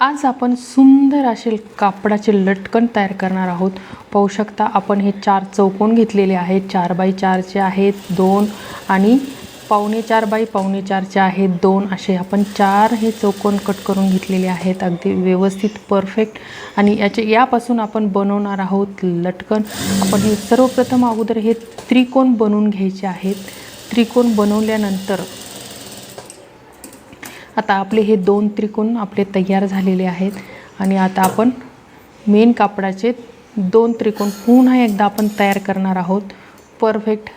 आज आपण सुंदर असे कापडाचे लटकन तयार करणार आहोत. पाहू शकता आपण हे चार चौकोन घेतलेले आहेत. चार बाय चारचे आहेत दोन आणि पावणे चार बाय पावणे चारचे आहेत दोन. असे आपण चार हे चौकोन कट करून घेतलेले आहेत. अगदी व्यवस्थित परफेक्ट आणि याचे यापासून आपण बनवणार आहोत लटकन. आपण हे सर्वप्रथम अगोदर हे त्रिकोण बनवून घ्यायचे आहेत. त्रिकोण बनवल्यानंतर आता आपले हे दोन त्रिकोण आपले तयार झालेले आहेत. आणि आता आपण मेन कापडाचे दोन त्रिकोण पुन्हा एकदा आपण तयार करणार आहोत. परफेक्ट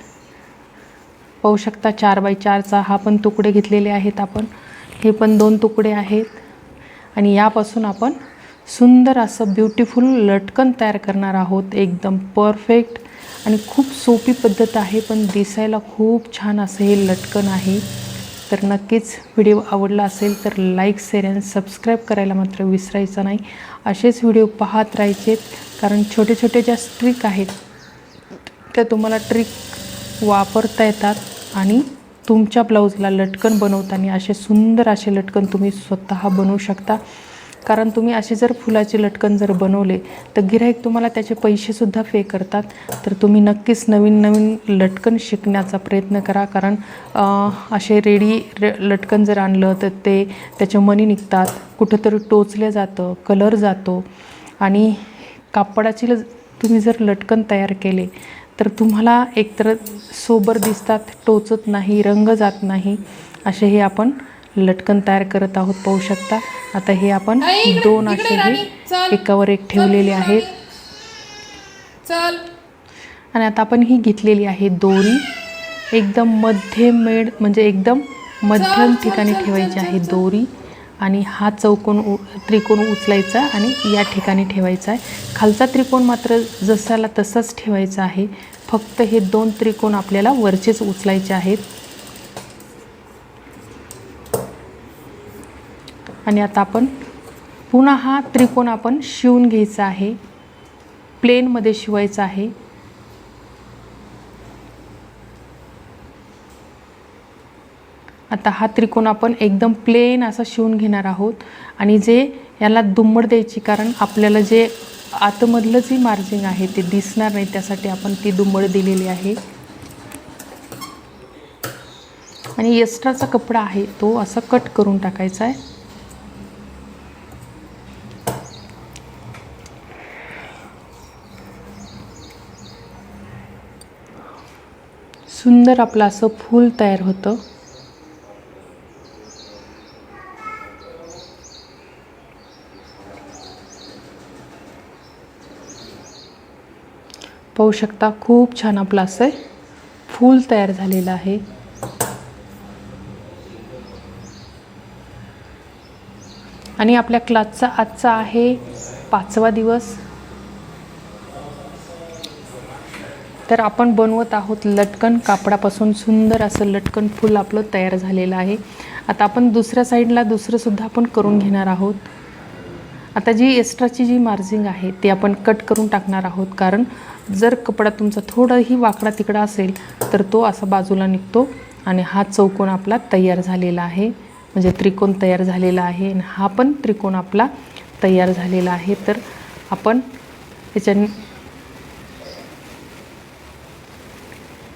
पाहू शकता चार बाय चारचा हा पण तुकडे घेतलेले आहेत आपण. हे पण दोन तुकडे आहेत. आणि यापासून आपण सुंदर असं ब्युटिफुल लटकन तयार करणार आहोत. एकदम परफेक्ट आणि खूप सोपी पद्धत आहे पण दिसायला खूप छान असं हे लटकन आहे. तर नक्कीच व्हिडिओ आवडला असेल तर लाईक शेअर आणि सबस्क्राईब करायला मात्र विसरायचं नाही. असेच व्हिडिओ पाहत राहायचेत कारण छोटे छोटे ज्या ट्रिक आहेत त्या तुम्हाला ट्रिक वापरता येतात आणि तुमच्या ब्लाऊजला लटकन बनवताना असे सुंदर असे लटकन तुम्ही स्वतः बनवू शकता. कारण तुम्ही असे जर फुलाचे लटकन जर बनवले तर गिऱ्हाईक तुम्हाला त्याचे पैसेसुद्धा पे करतात. तर तुम्ही नक्कीच नवीन नवीन लटकन शिकण्याचा प्रयत्न करा. कारण असे रेडी रे लटकन जर आणलं तर ते त्याचे मनी निघतात. कुठंतरी टोचलं जातं कलर जातो. आणि कापडाची ल तुम्ही जर लटकन तयार केले तर तुम्हाला एकतर सोबर दिसतात टोचत नाही रंग जात नाही असे हे आपण लटकन तयार करत आहोत पाहू शकता. आता हे आपण दोन असे हे एकावर एक ठेवलेले आहेत. चल. आणि आता आपण ही घेतलेली आहे दोरी. एकदम मध्यमेड म्हणजे एकदम मध्यम ठिकाणी ठेवायची आहे दोरी. आणि हा चौकोन उ त्रिकोण उचलायचा आणि या ठिकाणी ठेवायचा आहे. खालचा त्रिकोण मात्र जसाला तसाच ठेवायचा आहे. फक्त हे दोन त्रिकोण आपल्याला वरचेच उचलायचे आहेत. आणि आता आपण पुन्हा हा त्रिकोण आपण शिवून घ्यायचा आहे. प्लेनमध्ये शिवायचा आहे. आता हा त्रिकोण आपण एकदम प्लेन असा शिवून घेणार आहोत. आणि जे याला दुम्मड द्यायची कारण आपल्याला जे आतमधलं जी मार्जिंग आहे ते दिसणार नाही त्यासाठी आपण ती दुमड दिलेली आहे. आणि एक्स्ट्राचा कपडा आहे तो असा कट करून टाकायचा आहे. सुंदर आपलं असं फूल तयार होतं. पाहू शकता खूप छान आपलं असं फूल तयार झालेलं आहे. आणि आपल्या क्लासचा आजचा आहे पाचवा दिवस. तर आपण बनवत आहोत लटकन कापडापासून सुंदर असं लटकन फूल आपलं तयार झालेलं आहे. आता आपण दुसऱ्या साईडला दुसरंसुद्धा आपण करून घेणार आहोत. आता जी एक्स्ट्राची जी मार्जिंग आहे ती आपण कट करून टाकणार आहोत. कारण जर कपडा तुमचा थोडाही वाकडा तिकडा असेल तर तो असा बाजूला निघतो आणि हा चौकोन आपला तयार झालेला आहे. म्हणजे त्रिकोण तयार झालेला आहे आणि हा पण त्रिकोण आपला तयार झालेला आहे. तर आपण याच्या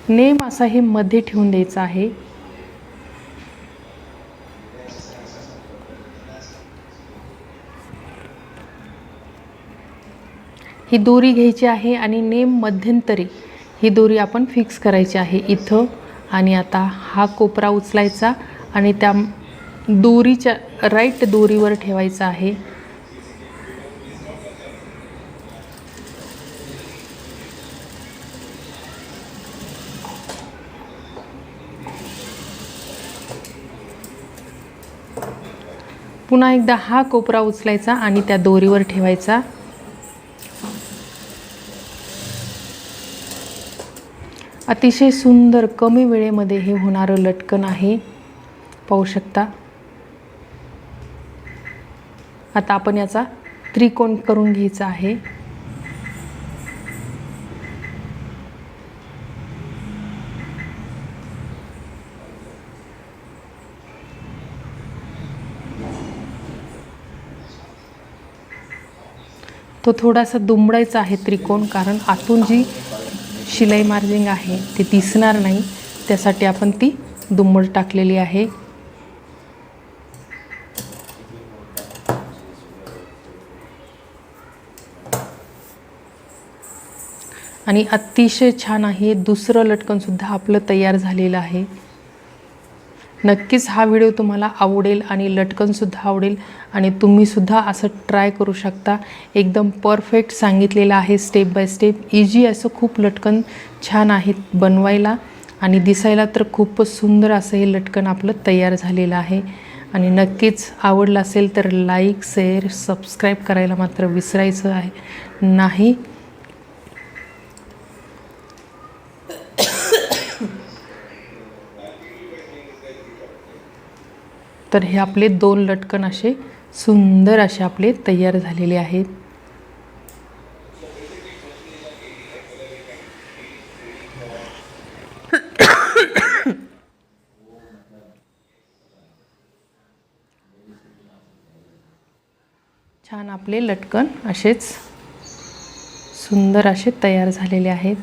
नेम असा हे मध्ये ठेवून द्यायचा आहे. ही दोरी घ्यायची आहे आणि नेम मध्यंतरी ही दोरी आपण फिक्स करायची आहे इथं. आणि आता हा कोपरा उचलायचा आणि त्या दोरीच्या राईट दोरीवर ठेवायचा आहे. पुन्हा एकदा हा कोपरा उचलायचा आणि त्या दोरीवर ठेवायचा. अतिशय सुंदर कमी वेळेमध्ये हे होणारं लटकन आहे. पाहू शकता. आता आपण याचा त्रिकोण करून घ्यायचा आहे. तो थोडासा दुमडायचा आहे त्रिकोण कारण आतून जी शिलाई मार्जिंग आहे ती दिसणार नाही. त्यासाठी आपण ती दुमड टाकलेली आहे. आणि अतिशय छान आहे. दुसरं लटकनसुद्धा आपलं तयार झालेलं आहे. नक्कीच हा व्हिडिओ तुम्हाला आवडेल आणि लटकनसुद्धा आवडेल आणि तुम्हीसुद्धा असं ट्राय करू शकता. एकदम परफेक्ट सांगितलेलं आहे स्टेप बाय स्टेप. इजी असं खूप लटकन छान आहेत बनवायला आणि दिसायला तर खूपच सुंदर असं हे लटकन आपलं तयार झालेलं आहे. आणि नक्कीच आवडलं असेल तर लाईक शेअर सबस्क्राईब करायला मात्र विसरायचं आहे. नाही. तर हे आपले दोन लटकन असे सुंदर असे आपले तयार झालेले आहेत. छान आपले लटकन असेच सुंदर असे तयार झालेले आहेत.